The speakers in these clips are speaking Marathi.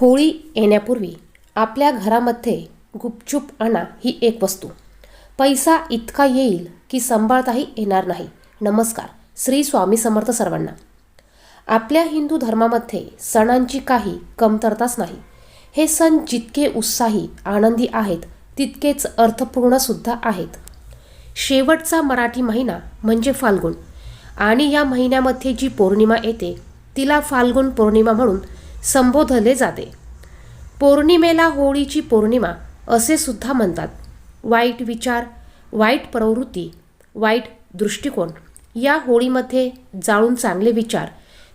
होळी येण्यापूर्वी आपल्या घरामध्ये गुपचूप आणा ही एक वस्तू. पैसा इतका येईल की सांभाळताही येणार नाही. नमस्कार श्री स्वामी समर्थ सर्वांना. आपल्या हिंदू धर्मामध्ये सणांची काही कमतरताच नाही. हे सण जितके उत्साही आनंदी आहेत तितकेच अर्थपूर्णसुद्धा आहेत. शेवटचा मराठी महिना म्हणजे फाल्गुन. आणि या महिन्यामध्ये जी पौर्णिमा येते तिला फाल्गुन पौर्णिमा म्हणून संबोधले जाते. पौर्णिमेला होळीची पौर्णिमा असे सुद्धा म्हणतात. वाईट विचार वाईट प्रवृत्ती वाईट दृष्टिकोन या होळीमध्ये जाळून चांगले विचार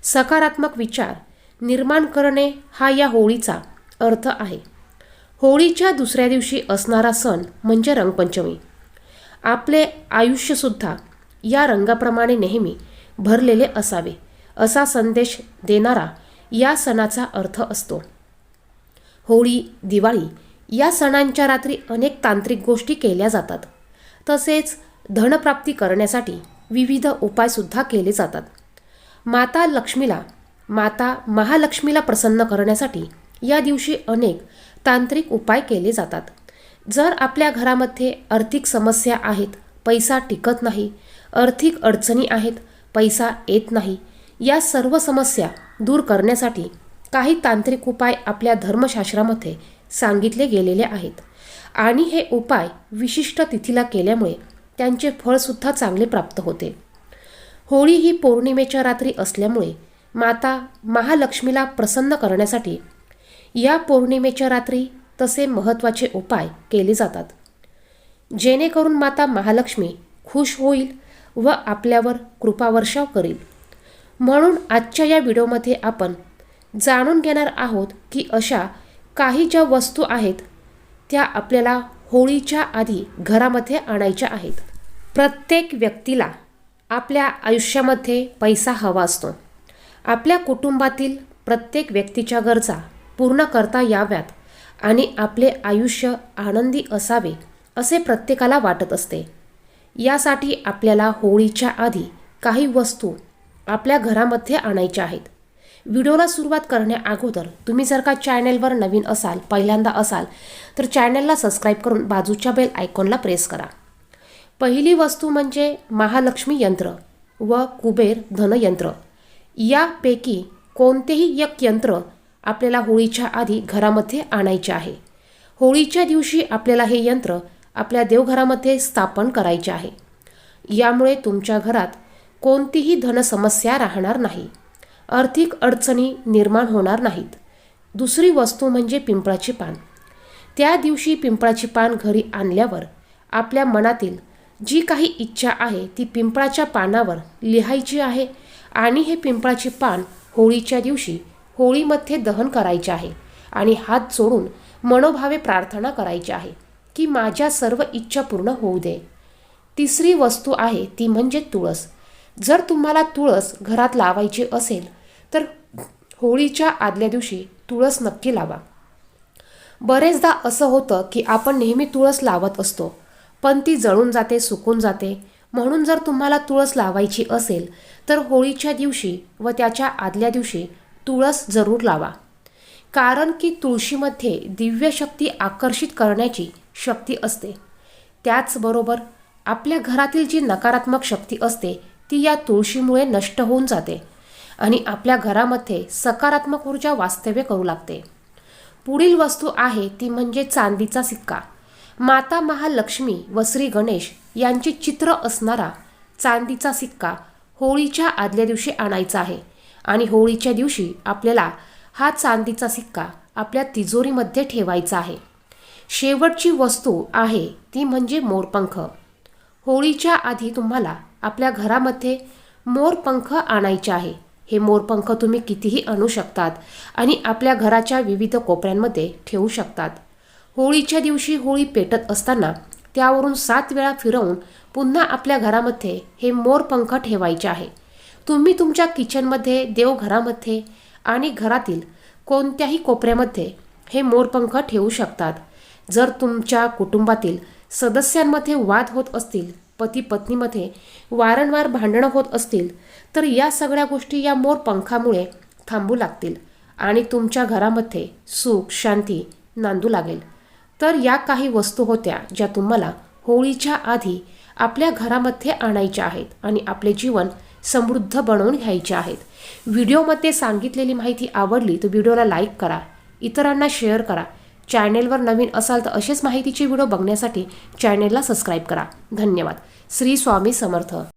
सकारात्मक विचार निर्माण करणे हा या होळीचा अर्थ आहे. होळीच्या दुसऱ्या दिवशी असणारा सण म्हणजे रंगपंचमी. आपले आयुष्यसुद्धा या रंगाप्रमाणे नेहमी भरलेले असावे असा संदेश देणारा या सणाचा अर्थ असतो. होळी दिवाळी या सणांच्या रात्री अनेक तांत्रिक गोष्टी केल्या जातात. तसेच धनप्राप्ती करण्यासाठी विविध उपायसुद्धा केले जातात. माता लक्ष्मीला माता महालक्ष्मीला प्रसन्न करण्यासाठी या दिवशी अनेक तांत्रिक उपाय केले जातात. जर आपल्या घरामध्ये आर्थिक समस्या आहेत पैसा टिकत नाही आर्थिक अडचणी आहेत पैसा येत नाही या सर्व समस्या दूर करण्यासाठी काही तांत्रिक उपाय आपल्या धर्मशास्त्रामध्ये सांगितले गेलेले आहेत. आणि हे उपाय विशिष्ट तिथीला केल्यामुळे त्यांचे फळसुद्धा चांगले प्राप्त होते. होळी ही पौर्णिमेच्या रात्री असल्यामुळे माता महालक्ष्मीला प्रसन्न करण्यासाठी या पौर्णिमेच्या रात्री तसे महत्त्वाचे उपाय केले जातात. जेणेकरून माता महालक्ष्मी खुश होईल व आपल्यावर कृपावर्षाव करील. म्हणून आजच्या या व्हिडिओमध्ये आपण जाणून घेणार आहोत की अशा काही ज्या वस्तू आहेत त्या आपल्याला होळीच्या आधी घरामध्ये आणायच्या आहेत. प्रत्येक व्यक्तीला आपल्या आयुष्यामध्ये पैसा हवा असतो. आपल्या कुटुंबातील प्रत्येक व्यक्तीच्या गरजा पूर्ण करता याव्यात आणि आपले आयुष्य आनंदी असावे असे प्रत्येकाला वाटत असते. यासाठी आपल्याला होळीच्या आधी काही वस्तू आपल्या घरामध्ये आणायच्या आहेत. व्हिडिओला सुरुवात करण्याअगोदर तुम्ही जर का चॅनेलवर नवीन असाल पहिल्यांदा असाल तर चॅनलला सबस्क्राईब करून बाजूच्या बेल आयकॉनला प्रेस करा. पहिली वस्तू म्हणजे महालक्ष्मी यंत्र व कुबेर धनयंत्र. यापैकी कोणतेही एक यंत्र आपल्याला होळीच्या आधी घरामध्ये आणायचे आहे. होळीच्या दिवशी आपल्याला हे यंत्र आपल्या देवघरामध्ये स्थापन करायचे आहे. यामुळे तुमच्या घरात कोणतीही धनसमस्या राहणार नाही. आर्थिक अडचणी निर्माण होणार नाहीत. दुसरी वस्तू म्हणजे पिंपळाची पान. त्या दिवशी पिंपळाची पान घरी आणल्यावर आपल्या मनातील जी काही इच्छा आहे ती पिंपळाच्या पानावर लिहायची आहे आणि हे पिंपळाचे पान होळीच्या दिवशी होळीमध्ये दहन करायचे आहे आणि हात जोडून मनोभावे प्रार्थना करायची आहे की माझ्या सर्व इच्छा पूर्ण होऊ दे. तिसरी वस्तू आहे ती म्हणजे तुळस. जर तुम्हाला तुळस घरात लावायची असेल तर होळीच्या आदल्या दिवशी तुळस नक्की लावा. बरेचदा असं होतं की आपण नेहमी तुळस लावत असतो पण ती जळून जाते सुकून जाते. म्हणून जर तुम्हाला तुळस लावायची असेल तर होळीच्या दिवशी व त्याच्या आदल्या दिवशी तुळस जरूर लावा. कारण की तुळशीमध्ये दिव्य शक्ती आकर्षित करण्याची शक्ती असते. त्याचबरोबर आपल्या घरातील जी नकारात्मक शक्ती असते ती या तुळशीमुळे नष्ट होऊन जाते आणि आपल्या घरामध्ये सकारात्मक ऊर्जा वास्तव्य करू लागते. पुढील वस्तू आहे ती म्हणजे चांदीचा सिक्का. माता महालक्ष्मी व श्री गणेश यांचे चित्र असणारा चांदीचा सिक्का होळीच्या आदल्या दिवशी आणायचा आहे आणि होळीच्या दिवशी आपल्याला हा चांदीचा सिक्का आपल्या तिजोरीमध्ये ठेवायचा आहे. शेवटची वस्तू आहे ती म्हणजे मोरपंख. होळीच्या आधी तुम्हाला आपल्या घरामध्ये मोरपंख आणायचे आहे. हे मोरपंख तुम्ही कितीही आणू शकतात आणि आपल्या घराच्या विविध कोपऱ्यांमध्ये ठेवू शकतात. होळीच्या दिवशी होळी पेटत असताना त्यावरून सात वेळा फिरवून पुन्हा आपल्या घरामध्ये हे मोरपंख ठेवायचे आहे. तुम्ही तुमच्या किचनमध्ये देवघरामध्ये आणि घरातील कोणत्याही कोपऱ्यामध्ये हे मोरपंख ठेवू शकतात. जर तुमच्या कुटुंबातील सदस्यांमध्ये वाद होत असतील पती पत्नीमध्ये वारंवार भांडणं होत असतील तर या सगळ्या गोष्टी या मोर पंखामुळे थांबू लागतील आणि तुमच्या घरामध्ये सुख शांती नांदू लागेल. तर या काही वस्तू होत्या ज्या तुम्हाला होळीच्या आधी आपल्या घरामध्ये आणायच्या आहेत आणि आपले जीवन समृद्ध बनवून घ्यायचे आहेत. व्हिडिओमध्ये सांगितलेली माहिती आवडली तर व्हिडिओला लाईक करा इतरांना शेअर करा चॅनेलवर नवीन असाल तर असेच माहितीचे व्हिडिओ बघण्यासाठी चॅनेलला सबस्क्राईब करा. धन्यवाद. श्री स्वामी समर्थ.